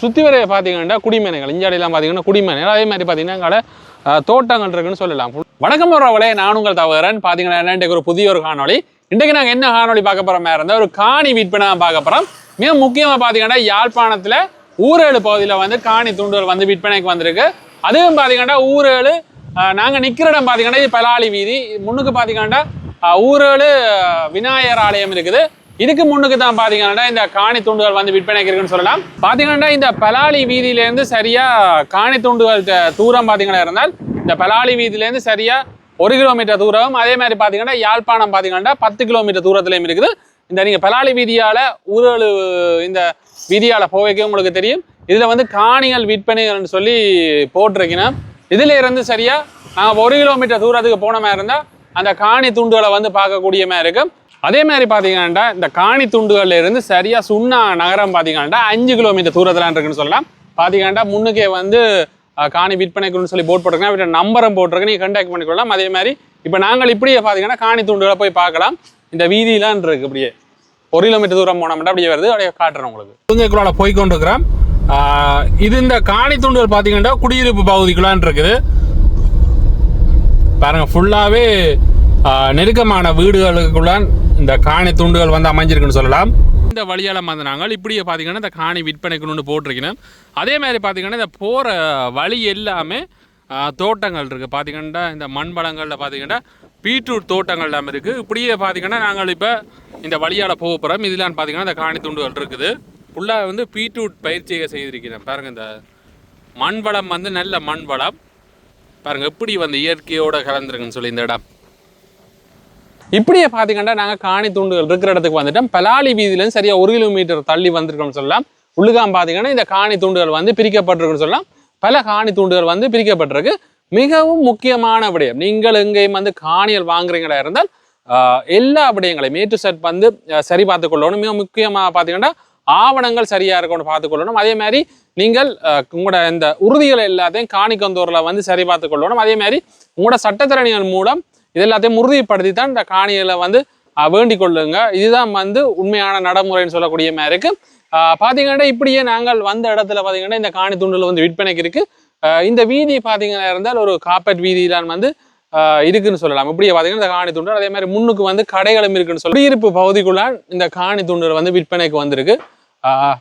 சுற்றி வரைய பார்த்தீங்கன்னா குடிமனைகள் இஞ்சாடியெல்லாம் பார்த்தீங்கன்னா குடிமனைகள். அதே மாதிரி பார்த்தீங்கன்னா கடை தோட்டங்கள் இருக்குன்னு சொல்லலாம். வணக்கம் வரவளே நான் உங்கள் தவறன் பார்த்தீங்கன்னா இன்றைக்கு ஒரு புதிய ஒரு காணொளி. இன்றைக்கு நாங்கள் என்ன காணொளி பார்க்க போகிற மாதிரி இருந்தால் ஒரு காணி விற்பனை பார்க்க போகிறோம் மிக முக்கியமாக பார்த்தீங்கன்னா யாழ்ப்பாணத்தில் ஊரேழு பகுதியில் வந்து காணி தூண்டுகள் வந்து விற்பனைக்கு வந்திருக்கு. அதுவும் பார்த்தீங்கன்னா ஊரேழு நாங்கள் நிற்கிற இடம் பார்த்தீங்கன்னா இது பலாளி வீதி. முன்னுக்கு பார்த்தீங்கன்னா ஊரேழு விநாயகர் ஆலயம் இருக்குது. இதுக்கு முன்னுக்கு தான் பாத்தீங்கன்னா இந்த காணி துண்டுகள் வந்து விற்பனைக்கு இருக்குன்னு சொல்லலாம். பாத்தீங்கன்னா இந்த பலாலி வீதியிலேருந்து சரியா காணி துண்டுகள் தூரம் பாத்தீங்கன்னா இருந்தால் இந்த பலாலி வீதியிலேருந்து சரியா ஒரு கிலோமீட்டர் தூரம் அதே மாதிரி பாத்தீங்கன்னா யாழ்ப்பாணம் பாத்தீங்கன்னா பத்து கிலோமீட்டர் தூரத்துலையும் இருக்குது. இந்த நீங்க பலாலி வீதியால ஊரலு இந்த வீதியால போவைக்கு உங்களுக்கு தெரியும். இதுல வந்து காணிகள் விற்பனைகள்னு சொல்லி போட்டிருக்கீங்கன்னா இதுல இருந்து சரியா நாங்கள் ஒரு கிலோமீட்டர் தூரத்துக்கு போன மாதிரி இருந்தா அந்த காணி துண்டுகளை வந்து பார்க்கக்கூடிய மாதிரி இருக்கும். அதே மாதிரி பார்த்தீங்கன்னா இந்த காணி துண்டுகள்ல இருந்து சரியா சுண்ணா நகரம் பார்த்தீங்கன்னா அஞ்சு கிலோமீட்டர் தூரத்தில் இருக்குன்னு சொல்லலாம். பார்த்தீங்கன்னா முன்னுக்கே வந்து காணி விற்பனைக்குன்னு சொல்லி போட் போட்டிருக்கேன் அவர்கிட்ட நம்பரும் போட்டிருக்கு. நீங்கள் கண்டாக்ட் பண்ணிக்கொள்ளலாம். அதே மாதிரி இப்போ நாங்கள் இப்படியே பார்த்தீங்கன்னா காணி துண்டுகளை போய் பார்க்கலாம். இந்த வீதியெலாம் இருக்கு இப்படியே. ஒரு கிலோமீட்டர் தூரம் போனோம்னா அப்படியே வருது. அப்படியே காட்டுறேன் உங்களுக்கு. புதுங்கைக்குள்ளால போய் கொண்டிருக்கிறோம் இது இந்த காணி துண்டுகள் பார்த்தீங்கன்னா குடியிருப்பு பகுதிக்குள்ளான் இருக்குது. பாருங்க ஃபுல்லாகவே நெருக்கமான வீடுகளுக்குள்ளான் இந்த காணி துண்டுகள் வந்து அமைஞ்சிருக்குன்னு சொல்லலாம். இந்த வழியால் வந்து நாங்கள் இப்படியே பார்த்தீங்கன்னா இந்த காணி விற்பனைக்குன்னு போட்டிருக்கணும் அதே மாதிரி பார்த்தீங்கன்னா இந்த போகிற வழி எல்லாமே தோட்டங்கள் இருக்குது பார்த்தீங்கன்னா இந்த மண் வளங்களில் பார்த்தீங்கன்னா பீட்ரூட் தோட்டங்கள் எல்லாமே இருக்குது இப்படியே பார்த்தீங்கன்னா நாங்கள் இப்போ இந்த வழியால் போக போகிறோம் இதெல்லாம் பார்த்தீங்கன்னா இந்த காணி துண்டுகள் இருக்குது. ஃபுல்லாக வந்து பீட்ரூட் பயிற்சியை செய்திருக்கிறேன். பாருங்கள் இந்த மண் வளம் வந்து நல்ல மண் வளம். பாருங்கள் எப்படி வந்து இயற்கையோடு கலந்துருக்குன்னு சொல்லி இந்த இடம். இப்படியே பார்த்தீங்கன்னா நாங்கள் காணி தூண்டுகள் இருக்கிற இடத்துக்கு வந்துட்டோம். பலாலி வீதியிலேருந்து சரியா ஒரு கிலோமீட்டர் தள்ளி வந்திருக்கோம்னு சொல்லலாம். உள்ளுகாம் பார்த்தீங்கன்னா இந்த காணி தூண்டுகள் வந்து பிரிக்கப்பட்டிருக்குன்னு சொல்லலாம். பல காணி தூண்டுகள் வந்து பிரிக்கப்பட்டிருக்கு. மிகவும் முக்கியமான விடயம். நீங்கள் எங்கேயும் வந்து காணிகள் வாங்குறீங்களா இருந்தால் எல்லா விடயங்களையும் ஏ டு செட் வந்து சரி பார்த்து கொள்ளணும். மிக முக்கியமாக பார்த்தீங்கன்னா ஆவணங்கள் சரியா பார்த்து பார்த்துக்கொள்ளணும் அதே மாதிரி நீங்கள் உங்களோட இந்த உறுதிகள் எல்லாத்தையும் காணிக்கந்தோரில் வந்து சரி பார்த்து கொள்ளணும். அதே மாதிரி உங்களோட சட்டத்திறனிகள் மூலம் இது எல்லாத்தையும் உறுதிப்படுத்தி தான் இந்த காணிகளை வந்து வேண்டிக் கொள்ளுங்க இதுதான் வந்து உண்மையான நடைமுறைன்னு சொல்லக்கூடிய மாதிரி இருக்கு பாத்தீங்கன்னா இப்படியே நாங்கள் வந்த இடத்துல பாத்தீங்கன்னா இந்த காணி தூண்டில் வந்து விற்பனைக்கு இருக்கு. இந்த வீதி பாத்தீங்கன்னா இருந்தால் ஒரு காப்பட் வீதியிலான் வந்து இருக்குன்னு சொல்லலாம். இப்படியே பார்த்தீங்கன்னா இந்த காணி துண்டு அதே மாதிரி முன்னுக்கு வந்து கடைகளும் இருக்குன்னு சொல்லி இருப்பு பகுதிக்குள்ள இந்த காணி துண்டுகள் வந்து விற்பனைக்கு வந்திருக்கு.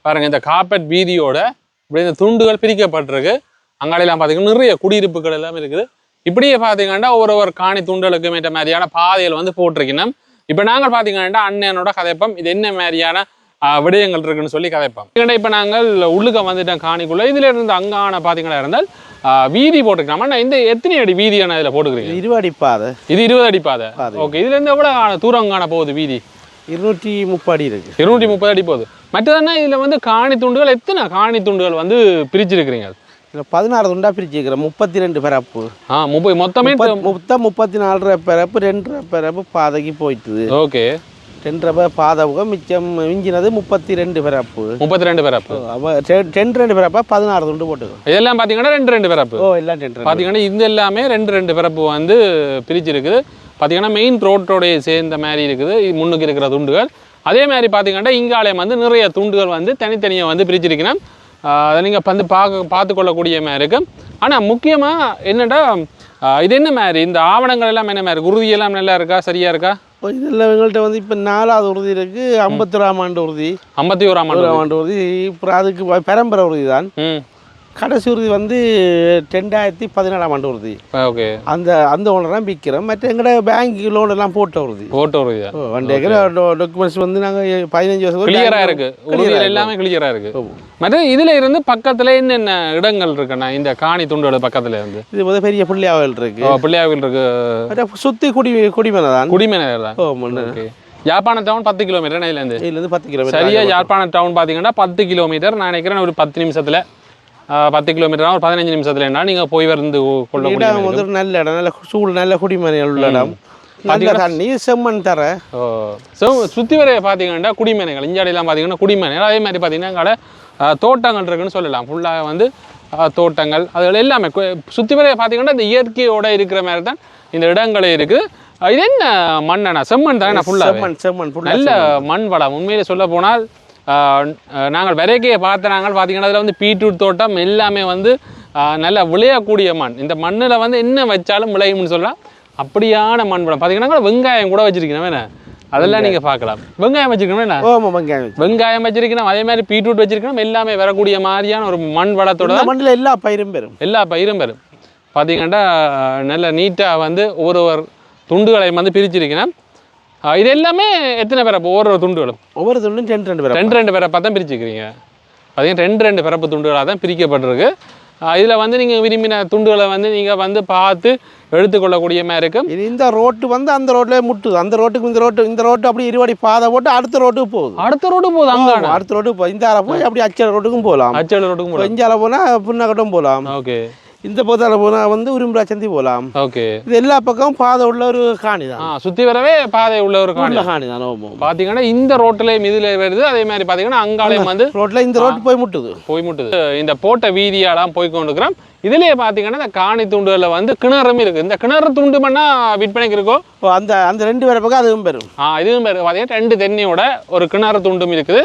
பாருங்க இந்த காப்பட் வீதியோட இப்படி இந்த துண்டுகள் பிரிக்கப்பட்டிருக்கு. அங்காடியெல்லாம் பார்த்தீங்கன்னா நிறைய குடியிருப்புகள் எல்லாம் இருக்குது. இப்படியே பார்த்தீங்கன்னா ஒரு ஒரு காணி துண்டலுக்கு ஏற்ற மாதிரியான பாதைகள் வந்து போட்டிருக்கணும் இப்போ நாங்கள் பார்த்தீங்கன்னா அண்ணனோட கதைப்பம் இது என்ன மாதிரியான விடயங்கள் இருக்குன்னு சொல்லி கதைப்போம். இப்போ நாங்கள் உள்ளுக்க வந்துட்டோம் காணிக்குள்ள. இதுல இருந்து அங்கான பார்த்தீங்கன்னா இருந்தால் வீதி போட்டுக்கலாம் இந்த எத்தனை அடி வீதியான இதில் போட்டுக்கிறீங்க இருவாடி பாதை. இது இருபது அடி பாதை. ஓகே இதுல இருந்து எவ்வளவு காண- தூரம் காண போகுது வீதி? இருநூற்றி முப்பது இருக்கு. இருநூற்றி முப்பது அடி போகுது. மற்றதுன்னா இதுல வந்து காணி துண்டுகள் எத்தனை காணி துண்டுகள் வந்து பிரிச்சிருக்கிறீங்க? இதில் பதினாறு துண்டா பிரிச்சுக்கிறேன். முப்பத்தி ரெண்டு பிறப்பு. ஆ முப்பது மொத்தமே மொத்தம் முப்பத்தி நாலு பிறப்பு ரெண்டு பிறப்பு பாதைக்கு போயிட்டுது. ஓகே. ரெண்டு பாதை போக மிச்சம் மிஞ்சினது முப்பத்தி ரெண்டு பிறப்பு. முப்பத்தி ரெண்டு பிறப்பு ரெ- ரெண்டு ரெண்டு பிறப்பா பதினாறு துண்டு போட்டுக்கோ. இதெல்லாம் பாத்தீங்கன்னா ரெண்டு ரெண்டு பிறப்பு. ஓ எல்லாம் ரெண்டு பாத்தீங்கன்னா இது எல்லாமே ரெண்டு ரெண்டு பிறப்பு வந்து பிரிச்சிருக்குது. பாத்தீங்கன்னா மெயின் ரோட்டோடைய சேர்ந்த மாதிரி இருக்குது. முன்னுக்கு இருக்கிற துண்டுகள். அதே மாதிரி பாத்தீங்கன்னா இங்காலயம் வந்து நிறைய துண்டுகள் வந்து தனித்தனியாக வந்து பிரிச்சிருக்கணும் ஆஹ் அதை நீங்கள் வந்து பார்க்க பார்த்து கொள்ளக்கூடிய மாதிரி இருக்கு. ஆனால் முக்கியமாக என்னடா ஆஹ் இது என்ன மாதிரி? இந்த ஆவணங்கள் எல்லாம் என்ன மாதிரி? உறுதி எல்லாம் நல்லா இருக்கா? சரியா இருக்கா? இப்போ இதில் எங்கள்கிட்ட வந்து இப்போ நாலாவது உறுதி இருக்கு. ஐம்பத்தொராம் ஆண்டு உறுதி. ஐம்பத்தி ஓராம் ஆண்டு ஓராம் ஆண்டு உறுதி. அப்புறம் அதுக்கு பெரம்பரை உறுதி தான் ம். கடைசி உறுதி வந்து ரெண்டாயிரத்தி பதினேழாம் ஆண்டு உறுதி. ஓகே. அந்த அந்த ஓனர் தான் விற்கிறோம் மற்ற எங்கட பேங்க் லோன் எல்லாம் போட்ட உறுதி. ஓட்ட உறுதி. ஒன் ஏக்கர் டாக்குமெண்ட்ஸ் வந்து நாங்கள் பதினஞ்சு வருஷம் கிளியரா இருக்கு. உறுதிகள் எல்லாமே கிளியரா இருக்கு. மற்ற இதுல இருந்து பக்கத்துல என்னென்ன இடங்கள் இருக்குண்ணா? இந்த காணி துண்டுகள் பக்கத்துல இருந்து. இது வந்து பெரிய புள்ளியாவல் இருக்கு. பிள்ளையாவில் இருக்கு. சுற்றி குடி குடிமனை தான் குடிமேனர் தான் ஓ மண்ணு. ஓகே யாழ்ப்பாணம் டவுன் பத்து கிலோமீட்டர் இதுல இருந்து. இதுலேருந்து பத்து கிலோமீட்டர் சரியா யாழ்ப்பாணம் டவுன் பாத்தீங்கன்னா பத்து கிலோமீட்டர் நான் நினைக்கிறேன் ஒரு பத்து நிமிஷத்துல பத்து கிலோமீட்டர் ஒரு பதினஞ்சு நிமிஷத்துல என்ன? நீங்க போய் வந்து கொள்ளக்கூடிய இடம் வந்து நல்ல இடம் நல்ல சூழ் நல்ல குடிமனை உள்ள இடம். நல்ல தண்ணி செம்மண் தர. ஓ ஸோ சுற்றி வரைய பார்த்தீங்கன்னா குடிமனைகள் இஞ்சாடியெல்லாம் பார்த்தீங்கன்னா குடிமனைகள். அதே மாதிரி பார்த்தீங்கன்னா அங்கே தோட்டங்கள் இருக்குன்னு சொல்லலாம். ஃபுல்லாக வந்து தோட்டங்கள் அதுகள் எல்லாமே. சுற்றி வரைய பார்த்தீங்கன்னா இந்த இயற்கையோட இருக்கிற மாதிரி தான் இந்த இடங்களே இருக்குது. இது என்ன மண்ணண்ணா? செம்மண் தானே ஃபுல்லாக செம்மண் செம்மண் நல்ல மண் வளம். உண்மையிலே சொல்ல போனால் நாங்கள் விரைக்கையை பார்த்த நாங்கள் பார்த்தீங்கன்னா அதில் வந்து பீட்ரூட் தோட்டம் எல்லாமே வந்து நல்லா விளையக்கூடிய மண். இந்த மண்ணில் வந்து என்ன வச்சாலும் விளையும்னு சொல்லலாம் அப்படியான மண் படம் பார்த்தீங்கன்னா வெங்காயம் கூட வச்சிருக்கணும். என்ன? அதெல்லாம் நீங்கள் பார்க்கலாம். வெங்காயம் வச்சிருக்கணும் என்ன? ஓம வெங்காயம். வெங்காயம் வச்சிருக்கணும் அதே மாதிரி பீட்ரூட் வச்சிருக்கணும் எல்லாமே வரக்கூடிய மாதிரியான ஒரு மண் வளத்தோட மண்ணில் எல்லா பயிரும் பெறும். எல்லா பயிரும் பெறும். பார்த்தீங்கன்னா நல்ல நீட்டாக வந்து ஒரு ஒரு துண்டுகளையும் வந்து பிரிச்சிருக்கணும். இது எல்லாமே எத்தனை பிறப்பு ஒவ்வொரு துண்டுகளும். ஒவ்வொரு துண்டும் ரெண்டு ரெண்டு பேரும் ரெண்டு ரெண்டு பிறப்பாக தான் பிரிச்சுக்கிறீங்க. பார்த்தீங்கன்னா ரெண்டு ரெண்டு பிறப்பு துண்டுகளாக தான் பிரிக்கப்பட்டிருக்கு. இதில் வந்து நீங்கள் விரும்பின துண்டுகளை வந்து நீங்கள் வந்து பார்த்து எடுத்துக்கொள்ளக்கூடிய மாதிரி இருக்கும் இது இந்த ரோட்டு வந்து அந்த ரோட்லயே முட்டுது அந்த ரோட்டுக்கு இந்த ரோட்டு இந்த ரோட்டு அப்படி இருபடி பாதை போட்டு அடுத்த ரோட்டுக்கு போகுது. அடுத்த ரோடு போகுது அங்கான அடுத்த ரோட்டுக்கு போய் இந்த போய் அப்படி அச்சல் ரோட்டுக்கும் போகலாம். அச்சல் ரோட்டுக்கும் போகலாம். இஞ்சால போனால் புண்ணக்கட்டும் போகலாம். ஓகே. இந்த பக்கத்தால் போனால் வந்து உரிம்புரா சந்தி போகலாம் ஓகே. இது எல்லா பக்கமும் பாதை உள்ள ஒரு காணி தான். சுற்றி வரவே பாதை உள்ள ஒரு காணி காணி தான் ஓமம் பார்த்தீங்கன்னா இந்த ரோட்டிலையும் இதில் வருது அதே மாதிரி பார்த்தீங்கன்னா அங்காலையும் வந்து ரோட்டில் இந்த ரோட்டு போய் முட்டுது. போய் முட்டுது. இந்த போட்ட வீதியாலாம் போய் கொண்டிருக்கிறோம். இதுலயே பார்த்தீங்கன்னா இந்த காணி துண்டுகளில் வந்து கிணறும் இருக்குது இந்த கிணறு துண்டு பண்ணா விற்பனைக்கு இருக்கோ? ஓ, அந்த அந்த ரெண்டு பேரை பக்கம் அதுவும் பெறும். ஆ இதுவும் பேர் பார்த்தீங்கன்னா ரெண்டு தென்னையோட ஒரு கிணறு துண்டும் இருக்குது.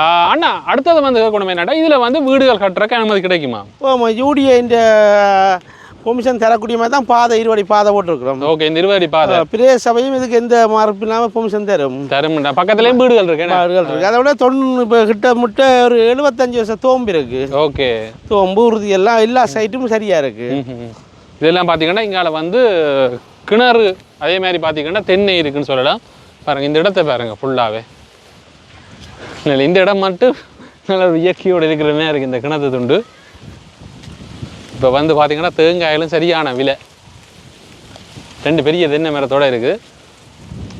அண்ணா அடுத்தது வந்து கொண்டு என்னடா இதில் வந்து வீடுகள் கட்டுறக்கு அனுமதி கிடைக்குமா? ஓமாம் யூடிஏ இந்த பெர்மிஷன் தரக்கூடிய மாதிரி தான் பாதை இருபடி பாதை போட்டிருக்கிறோம். ஓகே இந்த இருபடி பாதை. பிரதேச சபையும் இதுக்கு எந்த மறுப்பு இல்லாமல் பெர்மிஷன் தரும். தருமண்டா பக்கத்துலேயும் வீடுகள் இருக்கு? பாடுகள் இருக்கு. அதை விட தொண்ணூறு இப்போ கிட்ட முட்ட ஒரு எழுபத்தஞ்சு வருஷம் தோம்பு இருக்கு. ஓகே தோம்பு உறுதி எல்லாம் எல்லா சைட்டும் சரியா இருக்கு. இதெல்லாம் பார்த்தீங்கன்னா இங்கால வந்து கிணறு அதே மாதிரி பார்த்தீங்கன்னா தென்னை இருக்குன்னு சொல்லலாம். பாருங்க இந்த இடத்த பாருங்க ஃபுல்லாகவே இந்த இடம் மட்டும் நல்ல ஒரு இயற்கையோடு இருக்கிற மாதிரி இருக்குது இந்த கிணத்து துண்டு. இப்போ வந்து பார்த்தீங்கன்னா தேங்காயிலும் சரியான விலை. ரெண்டு பெரிய தென்னை மரத்தோடு இருக்குது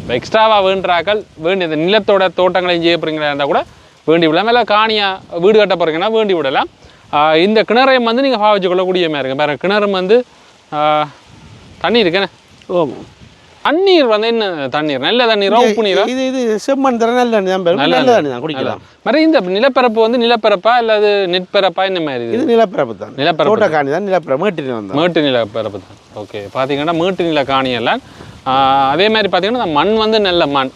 இப்போ எக்ஸ்ட்ராவாக வேண்டாக்கள் வேண்டிய இந்த நிலத்தோட தோட்டங்களையும் செய்ய போகிறீங்களா இருந்தால் கூட வேண்டி விடலாம். இல்லை காணியாக வீடு கட்ட போகிறீங்கன்னா வேண்டி விடலாம். இந்த கிணறையும் வந்து நீங்கள் பாவிச்சு கொள்ளக்கூடிய மாதிரி இருக்கு. பாருங்க கிணறும் வந்து தண்ணி இருக்குண்ணே ஓ தண்ணீர் வந்து என்ன தண்ணீர்? நல்ல தண்ணீரா உப்பு நீரா? இது இது செம்மண் தர நல்ல தண்ணி நல்ல தண்ணி. தான் குடிக்கலாம். மாதிரி இந்த நிலப்பரப்பு வந்து நிலப்பரப்பா அல்லது நெற்பரப்பா இந்த மாதிரி இது? நிலப்பரப்பு தான். நிலப்பரப்பு காணி தான் நிலப்பரப்பு மேட்டு நிலம் தான். மேட்டு நிலப்பரப்பு தான். ஓகே. பார்த்தீங்கன்னா மேட்டு நில காணியெல்லாம் ஆஹ் அதே மாதிரி பார்த்தீங்கன்னா மண் வந்து நல்ல மண்.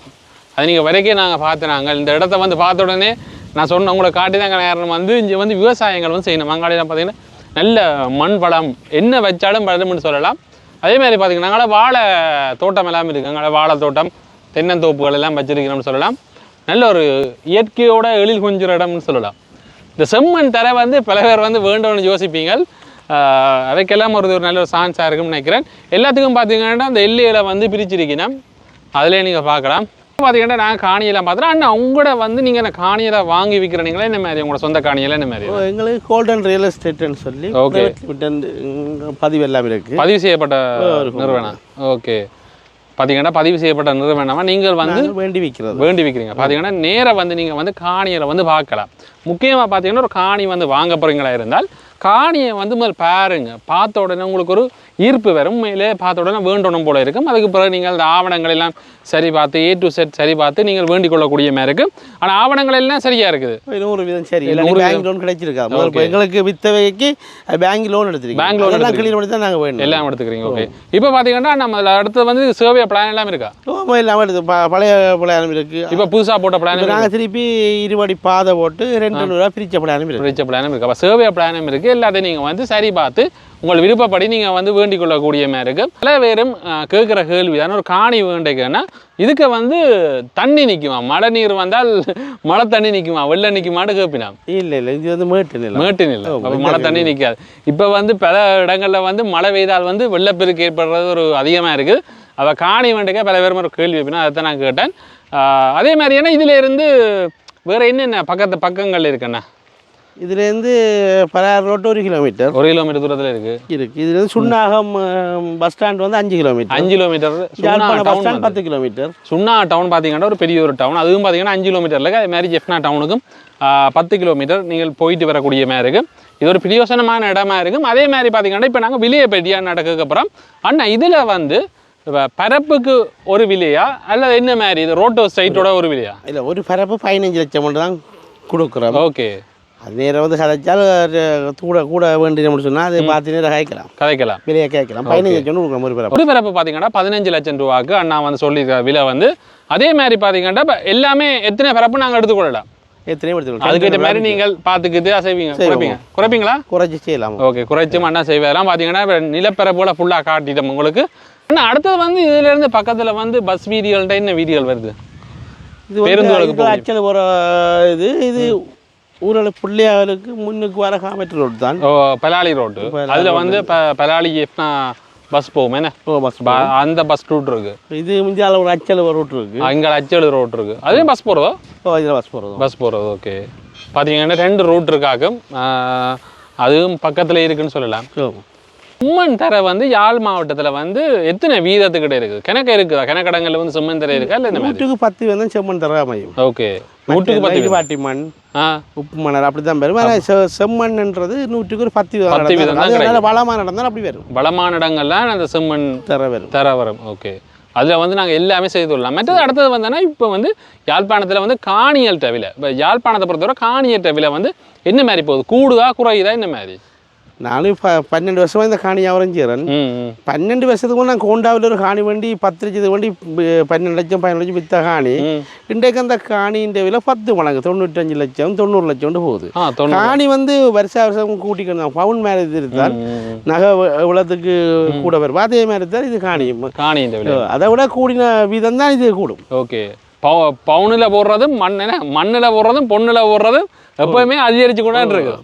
அது நீங்கள் வரைக்கும் நாங்கள் பார்த்துனாங்க இந்த இடத்த வந்து பார்த்த உடனே நான் சொன்ன உங்களை காட்டி தான் நேரம் வந்து இங்கே வந்து விவசாயங்கள் வந்து செய்யணும். மங்காளியில் பார்த்தீங்கன்னா நல்ல மண் வளம் என்ன வச்சாலும் பலம்னு சொல்லலாம். அதே மாதிரி பார்த்தீங்கன்னா நாங்களே வாழை தோட்டம் எல்லாமே இருக்குது அங்கே வாழை தோட்டம் தென்னந்தோப்புகள் எல்லாம் வச்சிருக்கிறோம்னு சொல்லலாம். நல்ல ஒரு இயற்கையோட எழில் கொஞ்சம் இடம்னு சொல்லலாம். இந்த செம்மண் தர வந்து பல பேர் வந்து வேண்டும்னு யோசிப்பீங்க அதைக்கெல்லாம் ஒரு ஒரு நல்ல ஒரு சான்ஸாக இருக்கும்னு நினைக்கிறேன். எல்லாத்துக்கும் பார்த்தீங்கன்னா அந்த எல்லையில வந்து பிரிச்சிருக்கணும். அதிலே நீங்கள் பார்க்கலாம். பார்த்தீங்கன்னா நான் காணியெல்லாம் பார்த்துறேன் அண்ணா உங்களோட வந்து நீங்கள் என்ன காணியில் வாங்கி விற்கிறீங்களா என்ன மாதிரி உங்களோட சொந்த காணியெல்லாம் என்ன மாதிரி? எங்களுக்கு கோல்டன் ரியல் எஸ்டேட்னு சொல்லி ம், பதிவு எல்லாம் இருக்கு. பதிவு செய்யப்பட்ட. நிறுவனம். ஓகே பார்த்தீங்கன்னா பதிவு செய்யப்பட்ட நிறுவனமா நீங்கள் வந்து வேண்டி விற்கிறது வேண்டி விற்கிறீங்க பார்த்தீங்கன்னா நேராக வந்து நீங்கள் வந்து காணியில் வந்து பார்க்கலாம். முக்கியமாக பார்த்தீங்கன்னா ஒரு காணி வந்து வாங்க போகிறீங்களா இருந்தால் காணியை வந்து முதல் பாருங்க. பார்த்த உடனே உங்களுக்கு ஒரு ஈர்ப்பு வரும். உண்மையிலே பார்த்த உடனே வேண்டணும் போல இருக்கும். அதுக்கு பிறகு நீங்கள் அந்த ஆவணங்கள் எல்லாம் சரி பார்த்து ஏ டு செட் சரி பார்த்து நீங்கள் வேண்டிக் கொள்ளக்கூடிய மாதிரி இருக்கும். ஆனால் ஆவணங்கள் எல்லாம் சரியாக இருக்குது. நூறு வீதம் சரி. பேங்க் லோன் கிடைச்சிருக்கா? எங்களுக்கு வித்தவைக்கு பேங்க் லோன் எடுத்திருக்கோம் Bank loan அதெல்லாம் கிளியர் பண்ணி தான் நாங்கள் வேணும். எல்லாம் எடுத்துக்கிறீங்க. ஓகே இப்போ பார்த்தீங்கன்னா நம்ம அடுத்து வந்து சேவை பிளான் எல்லாம் இருக்கா? ஓ இல்லாமல் எடுத்து பழைய பிள்ளையானம் இருக்கு. இப்போ புதுசாக போட்ட பிளான் நாங்கள் திருப்பி இருபடி பாதை போட்டு ரெண்டு நூறுரூவா பிரிச்ச பிள்ளையானம் இருக்கு. பிரிச்ச பிளானும் இருக்குது அப்போ சேவை பிளானும் இருக்குது எல்லாத்தையும் நீங்கள் வந்து சரி பார்த்து உங்கள் விருப்பப்படி நீங்கள் வந்து வேண்டிக் கொள்ளக்கூடிய மாதிரி இருக்குது பல பேரும் கேட்குற கேள்வி தானே ஒரு காணி வேண்டிக்கன்னா இதுக்கு வந்து தண்ணி நிற்குமா மழை நீர் வந்தால் மழை தண்ணி நிற்குமா வெள்ளம் நிற்குமான்னு கேட்பினா இல்லை இல்லை இது வந்து மேட்டு நிலம். மேட்டு நிலை அப்போ மழை தண்ணி நிற்காது இப்போ வந்து பல இடங்களில் வந்து மழை பெய்தால் வந்து வெள்ளப்பெருக்கு ஏற்படுறது ஒரு அதிகமாக இருக்குது அவ காணி வேண்டிக்க பல பேரும் ஒரு கேள்வி வைப்பினா அதை தான் நான் கேட்டேன். அதே மாதிரி ஏன்னா இதில் இருந்து வேறு என்னென்ன பக்கத்து பக்கங்கள் இருக்குண்ணா? இதுலேருந்து பலார் ரோட்டு ஒரு கிலோமீட்டர். ஒரு கிலோமீட்டர் தூரத்தில் இருக்குது இருக்கு. இதுலேருந்து சுண்ணாகம் பஸ் ஸ்டாண்ட் வந்து அஞ்சு கிலோமீட்டர். அஞ்சு கிலோமீட்டர். பஸ் ஸ்டாண்ட் பத்து கிலோமீட்டர். சுண்ணா டவுன் பார்த்தீங்கன்னா ஒரு பெரிய ஒரு டவுன். அதுவும் பார்த்தீங்கன்னா அஞ்சு கிலோமீட்டர் இருக்கு அதே மாதிரி ஜெஃப்னா டவுனுக்கும் பத்து கிலோமீட்டர் நீங்கள் போயிட்டு வரக்கூடிய மாதிரி இருக்கு. இது ஒரு பிரயோசனமான இடமா இருக்கும் அதே மாதிரி பார்த்தீங்கன்னா இப்போ நாங்கள் விலையை பெட்டியாக நடக்க அப்புறம் அண்ணா இதில் வந்து இப்ப பரப்புக்கு ஒரு விலையா அல்லது என்ன மாதிரி? இது ரோட்டோ சைட்டோட ஒரு விலையா இல்லை ஒரு பரப்பு பதினஞ்சு லட்சம் மட்டும் தான் கொடுக்குறோம். ஓகே. அது நேரம் வந்து கதைச்சால் கூட கூட வேண்டிய சொன்னால் அது பார்த்து நேரம் கேட்கலாம். கதைக்கலாம். விலையை கேட்கலாம். பதினஞ்சு லட்சம் கொடுக்குறோம் ஒரு பரப்பு. ஒரு பரப்பு பார்த்தீங்கன்னா பதினஞ்சு லட்சம் ரூபாய்க்கு அண்ணா வந்து சொல்லியிருக்கார் விலை வந்து அதே மாதிரி பார்த்தீங்கன்னா இப்ப எல்லாமே எத்தனை பரப்பு நாங்கள் எடுத்துக்கொள்ளலாம் எத்தனையோ எடுத்துக்கலாம் அதுக்கேற்ற மாதிரி நீங்கள் பார்த்துக்கிட்டு செய்வீங்க குறைப்பீங்க? குறைப்பீங்களா? குறைச்சி செய்யலாம். ஓகே குறைச்சி மண்ணா செய்வதெல்லாம் பார்த்தீங்கன்னா இப்ப ஃபுல்லாக காட்டிட்டோம் உங்களுக்கு. இன்னும் அடுத்தது வந்து இதுல இருந்து பக்கத்துல வந்து பஸ் வீதிகள்கிட்ட என்ன வீதிகள் வருது? இது பேருந்துகளுக்கு அச்சல் போகிற இது இது ஊரில் பிள்ளையாளுக்கு முன்னுக்கு வர காமெட்ரி ரோடு தான். ஓ பலாலி ரோட்டு அதுல வந்து ப பலாலி எஃப்னா பஸ் போகும் என்ன? ஓ பஸ் ப- அந்த பஸ் ரூட் இருக்கு. இது முந்தியால ஒரு அச்சல் ரூட் இருக்கு. அங்கே அச்சல் ரோட் இருக்கு. அதுவும் பஸ் போகிறதோ ஓ இதில் பஸ் போகிறது பஸ் போகிறது ஓகே பார்த்தீங்கன்னா ரெண்டு ரூட் இருக்காக்கும் அதுவும் பக்கத்துல இருக்குன்னு சொல்லலாம். சும்மன் தரை வந்து யாழ் மாவட்டத்துல வந்து எத்தனை வீதத்துக்கிட்ட இருக்குது? கிணக்கு இருக்குதா? கிணக்கடங்கள்ல வந்து சும்மன் தரை இருக்கா? இல்லை நூற்றுக்கு பத்து வந்து செம்மண் தர அமையும். ஓகே. நூற்றுக்கு பத்து. வாட்டி மண் உப்பு மணல் அப்படி தான் வரும் ஆனால் செம்மண்ன்றது நூற்றுக்கு ஒரு பத்து பத்து வீதம் தான் அதனால வளமாக நடந்தால் அப்படி வரும். பலமான இடங்கள்லாம் அந்த செம்மண் தர வரும். தர வரும். ஓகே. அதில் வந்து நாங்கள் எல்லாமே செய்து கொள்ளலாம். மற்றது அடுத்தது வந்தோன்னா இப்போ வந்து யாழ்ப்பாணத்தில் வந்து காணியல்ட்ட விலை இப்போ யாழ்ப்பாணத்தை பொறுத்தவரை காணியல்ட்ட விலை வந்து என்ன மாதிரி போகுது? கூடுதா குறையுதா என்ன மாதிரி? நானும் ப பன்னெண்டு வருஷமாக இந்த காணி ம் ம் பன்னெண்டு நான் கோண்டாவில் ஒரு காணி வண்டி பத்து லட்சத்துக்கு வண்டி ப- பன்னெண்டு லட்சம் பதினஞ்சு லட்சம் வித்த காணி ம். இன்றைக்கு அந்த காணின்ற விலை பத்து மடங்கு தொண்ணூற்றஞ்சு லட்சம் தொண்ணூறு லட்சம் போகுது ஆ தொண்ணூறு காணி வந்து வருஷ வருஷம் கூட்டிக்கணும் பவுன் மேலே இருந்தால் நகை இவ்வளோத்துக்கு கூட வரும் அதே மாதிரி தான் இது காணி விலை அதை விட கூடின வீதம் தான் இது கூடும் ஓகே பவு பவுனில் போடுறதும் மண் என்ன மண்ணில் போடுறதும் பொண்ணில் போடுறதும் எப்பவுமே அதிகரிச்சு கூட இருக்கு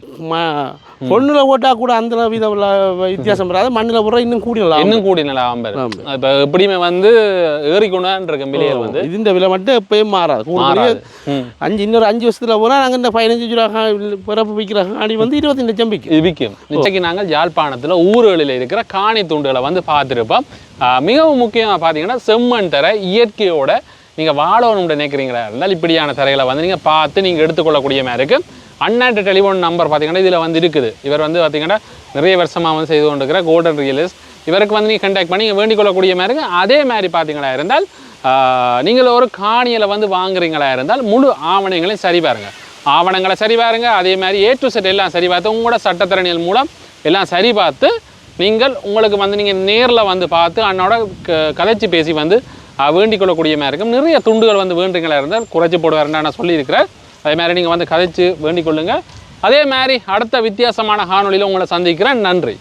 பொண்ணில் போட்டால் கூட அந்த உள்ள வித்தியாசம் வராது. மண்ணில் போடுற இன்னும் கூடினலாம் இன்னும் கூடி நல்லா ஆம்பர் இப்போ எப்படியுமே வந்து ஏறிக்கொண்டான் இருக்க விலைகள் வந்து. இதுன்ற விலை மட்டும் எப்பயும் மாறாது. அஞ்சு இன்னொரு அஞ்சு வருஷத்துல போனால் நாங்கள் இந்த பதினஞ்சு ரூபா பிறப்பு விற்கிற காணி வந்து இருபத்தஞ்சு லட்சம் விற்கும் இது விற்கும் நிச்சயக்கு நாங்கள் யாழ்ப்பாணத்தில் ஊர்களில் இருக்கிற காணி துண்டுகளை வந்து பார்த்துருப்போம். மிகவும் முக்கியமாக பார்த்தீங்கன்னா செம்மண் தர இயற்கையோட நீங்கள் வாழணும்னு நினைக்கிறீங்களா? இருந்தால் இப்படியான தரைகளை வந்து நீங்கள் பார்த்து நீங்கள் எடுத்துக்கொள்ளக்கூடிய மாதிரி இருக்குது அண்ணாட்ட டெலிஃபோன் நம்பர் பார்த்தீங்கன்னா இதில் வந்து இருக்குது. இவர் வந்து பார்த்தீங்கன்னா நிறைய வருஷமாக வந்து செய்து கொண்டிருக்கிற கோல்டன் ரியலிஸ்ட் இவருக்கு வந்து நீங்கள் கண்டாக்ட் பண்ணி வேண்டிக் கொள்ளக்கூடிய மாதிரி அதே மாதிரி பார்த்தீங்களா இருந்தால் நீங்கள் ஒரு காணியில் வந்து வாங்குறீங்களா இருந்தால் முழு ஆவணங்களையும் சரி பாருங்க. ஆவணங்களை சரி பாருங்க. அதே மாதிரி ஏ டு செட் எல்லாம் சரி பார்த்து உங்களோட சட்டத்திறனியல் மூலம் எல்லாம் சரி பார்த்து நீங்கள் உங்களுக்கு வந்து நீங்கள் நேரில் வந்து பார்த்து அண்ணோட க கதைச்சி பேசி வந்து வேண்டிக் கொள்ளக்கூடிய மாதிரி இருக்கும். நிறைய துண்டுகள் வந்து வேண்டுங்களா இருந்தால் குறைச்சி போடுவாருன்னு நான் சொல்லியிருக்கிறேன். அதே மாதிரி நீங்கள் வந்து கதைச்சு வேண்டிக் கொள்ளுங்கள் அதே மாதிரி அடுத்த வித்தியாசமான காணொலியில் உங்களை சந்திக்கிறேன். நன்றி.